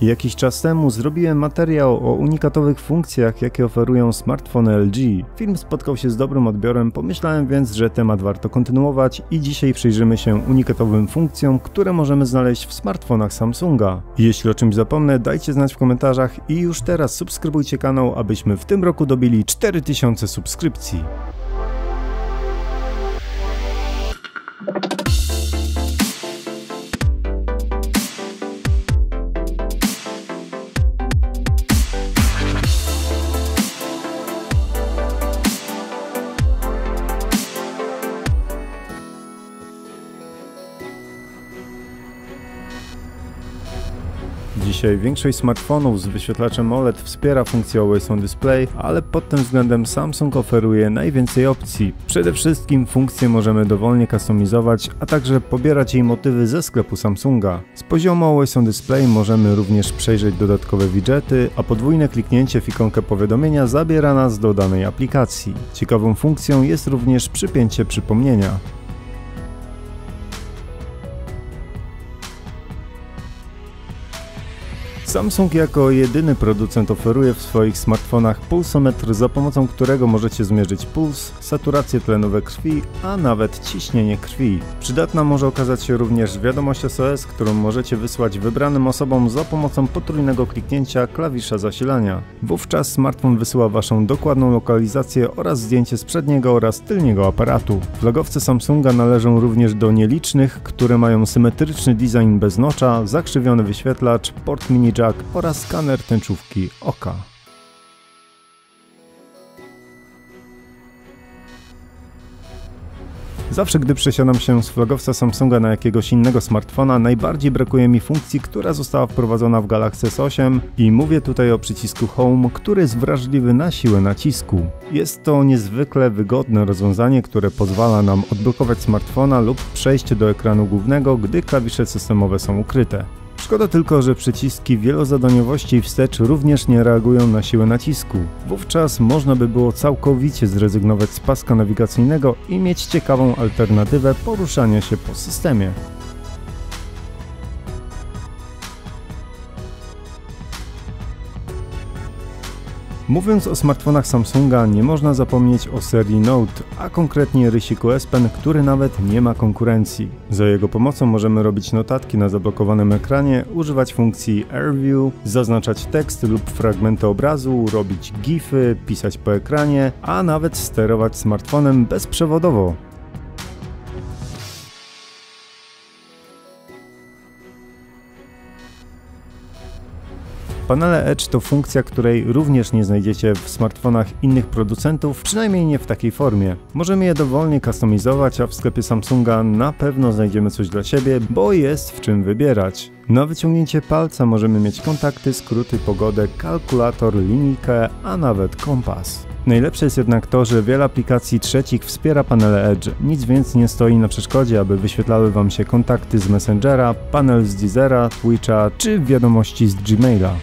Jakiś czas temu zrobiłem materiał o unikatowych funkcjach, jakie oferują smartfony LG. Film spotkał się z dobrym odbiorem, pomyślałem więc, że temat warto kontynuować i dzisiaj przyjrzymy się unikatowym funkcjom, które możemy znaleźć w smartfonach Samsunga. Jeśli o czymś zapomnę, dajcie znać w komentarzach i już teraz subskrybujcie kanał, abyśmy w tym roku dobili 4000 subskrypcji. Dzisiaj większość smartfonów z wyświetlaczem OLED wspiera funkcję Always on Display, ale pod tym względem Samsung oferuje najwięcej opcji. Przede wszystkim funkcje możemy dowolnie kustomizować, a także pobierać jej motywy ze sklepu Samsunga. Z poziomu Always on Display możemy również przejrzeć dodatkowe widgety, a podwójne kliknięcie w ikonkę powiadomienia zabiera nas do danej aplikacji. Ciekawą funkcją jest również przypięcie przypomnienia. Samsung jako jedyny producent oferuje w swoich smartfonach pulsometr, za pomocą którego możecie zmierzyć puls, saturację tlenu we krwi, a nawet ciśnienie krwi. Przydatna może okazać się również wiadomość SOS, którą możecie wysłać wybranym osobom za pomocą potrójnego kliknięcia klawisza zasilania. Wówczas smartfon wysyła Waszą dokładną lokalizację oraz zdjęcie z przedniego oraz tylniego aparatu. Flagowce Samsunga należą również do nielicznych, które mają symetryczny design bez nocza, zakrzywiony wyświetlacz, port mini jack oraz skaner tęczówki oka. Zawsze gdy przesiadam się z flagowca Samsunga na jakiegoś innego smartfona, najbardziej brakuje mi funkcji, która została wprowadzona w Galaxy S8 i mówię tutaj o przycisku Home, który jest wrażliwy na siłę nacisku. Jest to niezwykle wygodne rozwiązanie, które pozwala nam odblokować smartfona lub przejść do ekranu głównego, gdy klawisze systemowe są ukryte. Szkoda tylko, że przyciski wielozadaniowości wstecz również nie reagują na siłę nacisku. Wówczas można by było całkowicie zrezygnować z paska nawigacyjnego i mieć ciekawą alternatywę poruszania się po systemie. Mówiąc o smartfonach Samsunga, nie można zapomnieć o serii Note, a konkretnie rysiku S Pen, który nawet nie ma konkurencji. Za jego pomocą możemy robić notatki na zablokowanym ekranie, używać funkcji AirView, zaznaczać tekst lub fragmenty obrazu, robić gify, pisać po ekranie, a nawet sterować smartfonem bezprzewodowo. Panele Edge to funkcja, której również nie znajdziecie w smartfonach innych producentów, przynajmniej nie w takiej formie. Możemy je dowolnie kustomizować, a w sklepie Samsunga na pewno znajdziemy coś dla siebie, bo jest w czym wybierać. Na wyciągnięcie palca możemy mieć kontakty, skróty, pogodę, kalkulator, linijkę, a nawet kompas. Najlepsze jest jednak to, że wiele aplikacji trzecich wspiera panele Edge. Nic więc nie stoi na przeszkodzie, aby wyświetlały Wam się kontakty z Messengera, panel z Deezera, Twitcha czy wiadomości z Gmaila.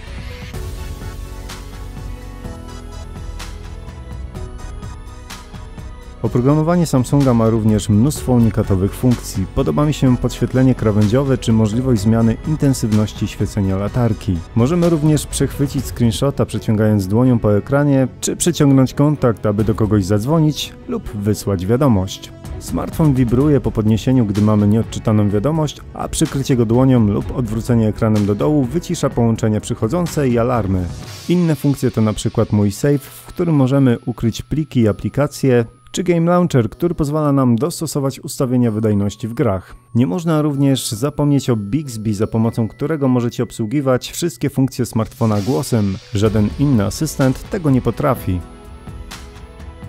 Oprogramowanie Samsunga ma również mnóstwo unikatowych funkcji. Podoba mi się podświetlenie krawędziowe czy możliwość zmiany intensywności świecenia latarki. Możemy również przechwycić screenshota przeciągając dłonią po ekranie, czy przeciągnąć kontakt, aby do kogoś zadzwonić lub wysłać wiadomość. Smartfon wibruje po podniesieniu, gdy mamy nieodczytaną wiadomość, a przykrycie go dłonią lub odwrócenie ekranem do dołu wycisza połączenia przychodzące i alarmy. Inne funkcje to np. mój Safe, w którym możemy ukryć pliki i aplikacje, czy Game Launcher, który pozwala nam dostosować ustawienia wydajności w grach. Nie można również zapomnieć o Bixby, za pomocą którego możecie obsługiwać wszystkie funkcje smartfona głosem. Żaden inny asystent tego nie potrafi.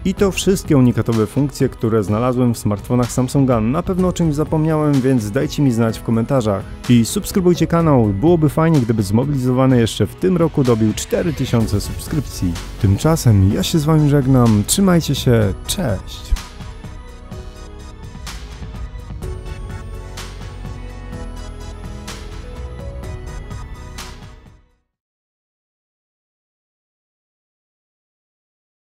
I to wszystkie unikatowe funkcje, które znalazłem w smartfonach Samsunga. Na pewno o czymś zapomniałem, więc dajcie mi znać w komentarzach. I subskrybujcie kanał, byłoby fajnie, gdyby zmobilizowany jeszcze w tym roku dobił 4000 subskrypcji. Tymczasem ja się z wami żegnam, trzymajcie się, cześć!